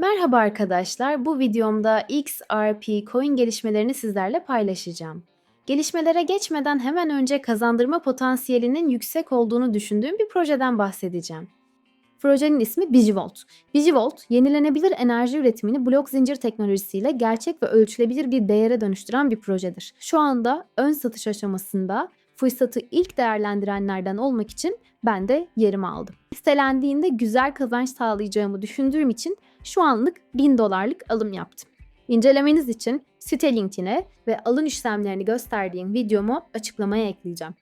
Merhaba arkadaşlar, bu videomda XRP coin gelişmelerini sizlerle paylaşacağım. Gelişmelere geçmeden hemen önce kazandırma potansiyelinin yüksek olduğunu düşündüğüm bir projeden bahsedeceğim. Projenin ismi Bigivolt. Bigivolt, yenilenebilir enerji üretimini blok zincir teknolojisiyle gerçek ve ölçülebilir bir değere dönüştüren bir projedir. Şu anda ön satış aşamasında fırsatı ilk değerlendirenlerden olmak için ben de yerimi aldım. Listelendiğinde güzel kazanç sağlayacağımı düşündüğüm için şu anlık 1000 dolarlık alım yaptım. İncelemeniz için site linkine ve alın işlemlerini gösterdiğim videomu açıklamaya ekleyeceğim.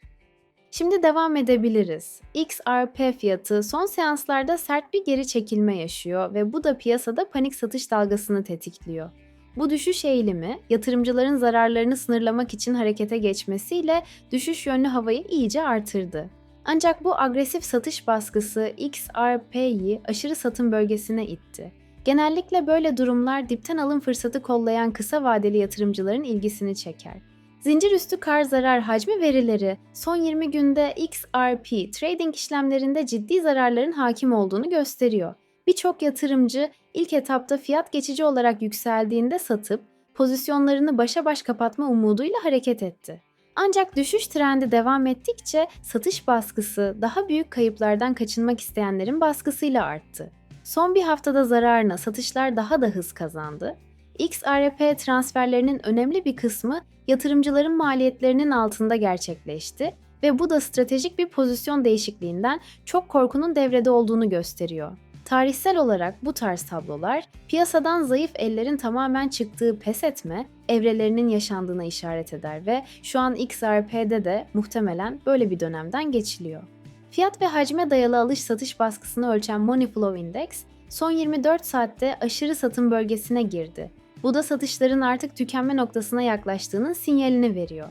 Şimdi devam edebiliriz. XRP fiyatı son seanslarda sert bir geri çekilme yaşıyor ve bu da piyasada panik satış dalgasını tetikliyor. Bu düşüş eğilimi yatırımcıların zararlarını sınırlamak için harekete geçmesiyle düşüş yönlü havayı iyice artırdı. Ancak bu agresif satış baskısı XRP'yi aşırı satım bölgesine itti. Genellikle böyle durumlar dipten alım fırsatı kollayan kısa vadeli yatırımcıların ilgisini çeker. Zincir üstü kar zarar hacmi verileri son 20 günde XRP trading işlemlerinde ciddi zararların hakim olduğunu gösteriyor. Birçok yatırımcı ilk etapta fiyat geçici olarak yükseldiğinde satıp pozisyonlarını başa baş kapatma umuduyla hareket etti. Ancak düşüş trendi devam ettikçe satış baskısı daha büyük kayıplardan kaçınmak isteyenlerin baskısıyla arttı. Son bir haftada zararına satışlar daha da hız kazandı. XRP transferlerinin önemli bir kısmı yatırımcıların maliyetlerinin altında gerçekleşti ve bu da stratejik bir pozisyon değişikliğinden çok korkunun devrede olduğunu gösteriyor. Tarihsel olarak bu tarz tablolar piyasadan zayıf ellerin tamamen çıktığı pes etme evrelerinin yaşandığına işaret eder ve şu an XRP'de de muhtemelen böyle bir dönemden geçiliyor. Fiyat ve hacme dayalı alış satış baskısını ölçen Money Flow Index son 24 saatte aşırı satım bölgesine girdi. Bu da satışların artık tükenme noktasına yaklaştığının sinyalini veriyor.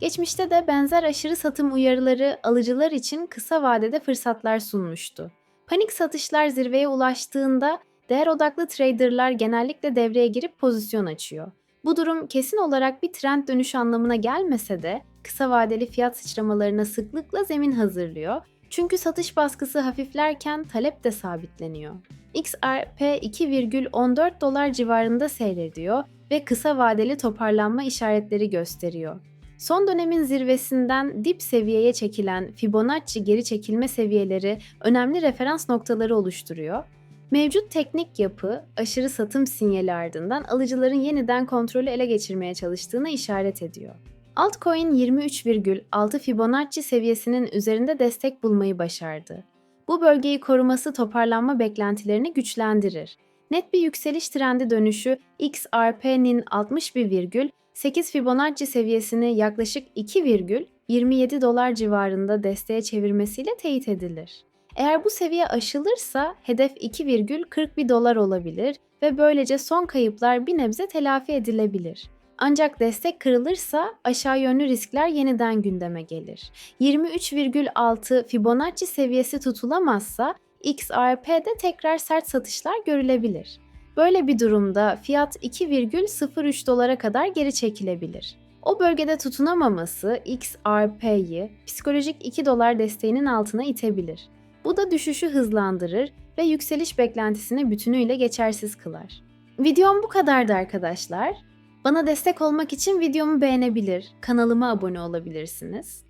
Geçmişte de benzer aşırı satım uyarıları alıcılar için kısa vadede fırsatlar sunmuştu. Panik satışlar zirveye ulaştığında değer odaklı traderlar genellikle devreye girip pozisyon açıyor. Bu durum kesin olarak bir trend dönüşü anlamına gelmese de kısa vadeli fiyat sıçramalarına sıklıkla zemin hazırlıyor. Çünkü satış baskısı hafiflerken talep de sabitleniyor. XRP 2,14 dolar civarında seyrediyor ve kısa vadeli toparlanma işaretleri gösteriyor. Son dönemin zirvesinden dip seviyeye çekilen Fibonacci geri çekilme seviyeleri önemli referans noktaları oluşturuyor. Mevcut teknik yapı aşırı satım sinyali ardından alıcıların yeniden kontrolü ele geçirmeye çalıştığına işaret ediyor. Altcoin 23,6 Fibonacci seviyesinin üzerinde destek bulmayı başardı. Bu bölgeyi koruması toparlanma beklentilerini güçlendirir. Net bir yükseliş trendi dönüşü XRP'nin 61,8 Fibonacci seviyesini yaklaşık 2,27 dolar civarında desteğe çevirmesiyle teyit edilir. Eğer bu seviye aşılırsa hedef 2,41 dolar olabilir ve böylece son kayıplar bir nebze telafi edilebilir. Ancak destek kırılırsa aşağı yönlü riskler yeniden gündeme gelir. 23,6 Fibonacci seviyesi tutulamazsa XRP'de tekrar sert satışlar görülebilir. Böyle bir durumda fiyat 2,03 dolara kadar geri çekilebilir. O bölgede tutunamaması XRP'yi psikolojik 2 dolar desteğinin altına itebilir. Bu da düşüşü hızlandırır ve yükseliş beklentisini bütünüyle geçersiz kılar. Videom bu kadardı arkadaşlar. Bana destek olmak için videomu beğenebilir, kanalıma abone olabilirsiniz.